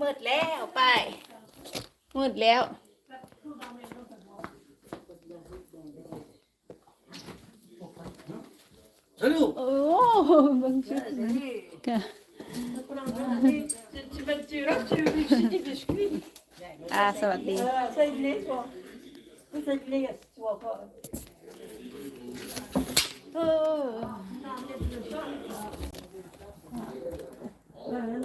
มืดแล้วไป มืดแล้ว โอ้บังชุดค่ะอ่าสวัสดี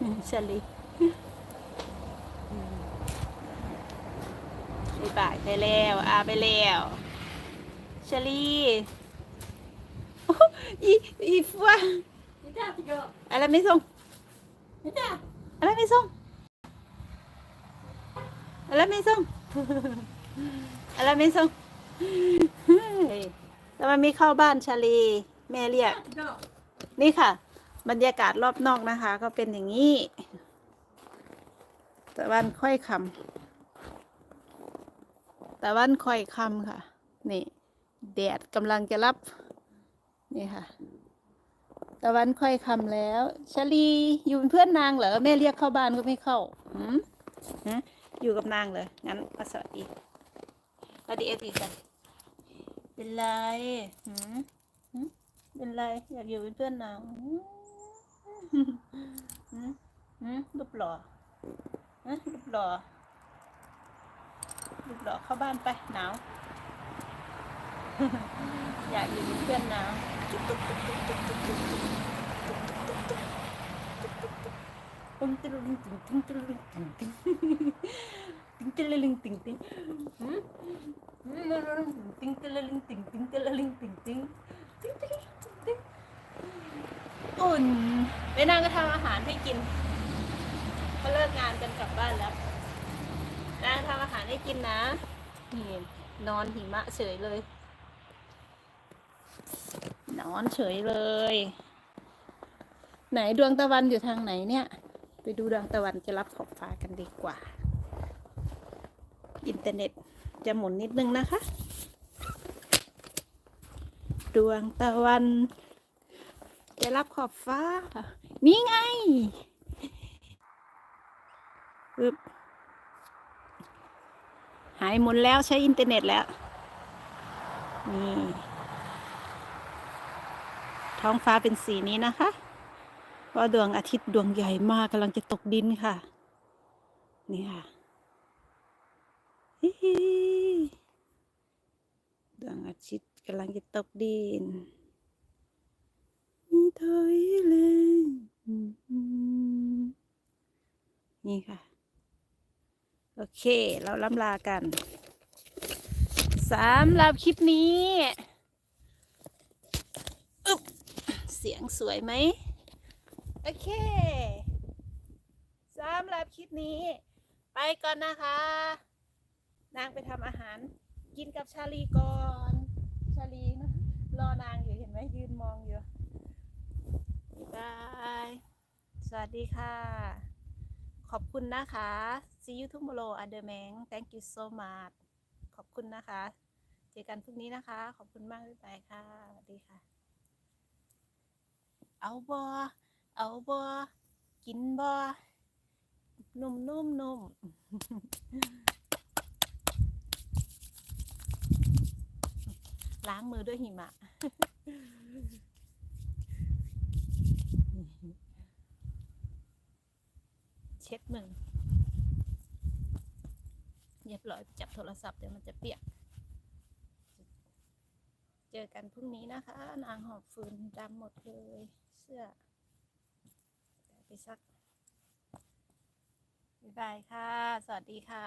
ลยชาลีชาลีปีปิดปีปิดปีปิดชาลีไปบ่ายไปแล้วอาไปแล้วชาลีโอ้อีอีฟัว Viens, petit gars. อะไรไม่ส่ง Viens. อะไรไม่ส่งอะไรไม่ส่งอะไรไม่ส่งเฮ้ยทำไมไม่เข้าบ้านชาลีแม่เรียก Petit gars. นี่ค่ะ บรรยากาศรอบนอกนะคะ ก็เป็นอย่างนี้ตะวันค่อยคำตะวันค่อยคำค่ะ นี่แดดกำลังจะรับ นี่ค่ะ ตะวันค่อยคำแล้วชาลีอยู่เป็นเพื่อนนางเหรอแม่เรียกเข้าบ้านก็ไม่เข้าหืมฮะอยู่กับนางเลยงั้นมาสวัสดีสวัสดีเอฟซีกันเป็นไรหืมเป็นไร อยากอยู่เป็นเพื่อนนาง รูปหล่อรูปหล่อรูปหล่อเข้าบ้านไปหนาว อยากอยู่กับเพื่อนหนาวตึงตะลึงตึงตึงตะลึงตึงตึงตึงตะลึงตึงตึงตึงตะลึงตึงตึงตะลึงตึงตึงตึงตะลึงตึงตึง อุ่นไปนางก็ทำอาหารให้กินเขาเลิกงานกันกลับบ้านแล้วนางทำอาหารให้กินนะนี่นอนหิมะเฉยเลย นอนเฉยเลย ไหนดวงตะวันอยู่ทางไหนเนี่ย ไปดูดวงตะวันจะรับขอบฟ้ากันดีกว่า อินเทอร์เน็ตจะหมุนนิดนึงนะคะ ดวงตะวัน จะรับขอบฟ้า นี่ไงปึ๊บหายหมุนแล้วใช้อินเทอร์เน็ตแล้ว นี่ ท้องฟ้าเป็นสีนี้นะคะเพราะดวงอาทิตย์ดวงใหญ่มากกำลังจะตกดินค่ะ นี่ค่ะฮิฮิดวงอาทิตย์กำลังจะตกดินมีถอยเลย นี่ค่ะ โอเค เราล้ำลากันสำหรับคลิปนี้อึ๊บเสียงสวยไหม โอเคสำหรับคลิปนี้ ไปก่อนนะคะ นางไปทำอาหาร กินกับชาลีก่อน ชาลีนะรอนางอยู่เห็นไหมยืนมองอยู่ บาย สวัสดีค่ะ ขอบคุณนะคะ see you tomorrow other man thank you so much ขอบคุณนะคะ เจอกันพรุ่งนี้นะคะ ขอบคุณมากบ๊ายบายค่ะ สวัสดีค่ะ เอาบอเอาบอกินบอนุ่มนุ่มนุ่มล้างมือด้วยหิมะ เช็ดมือเรียบร้อยจับโทรศัพท์เดี๋ยวมันจะเปียก เจอกันพรุ่งนี้นะคะ นางหอบฟืนดำหมดเลย เสื้อไปซัก บ๊ายบายค่ะ สวัสดีค่ะ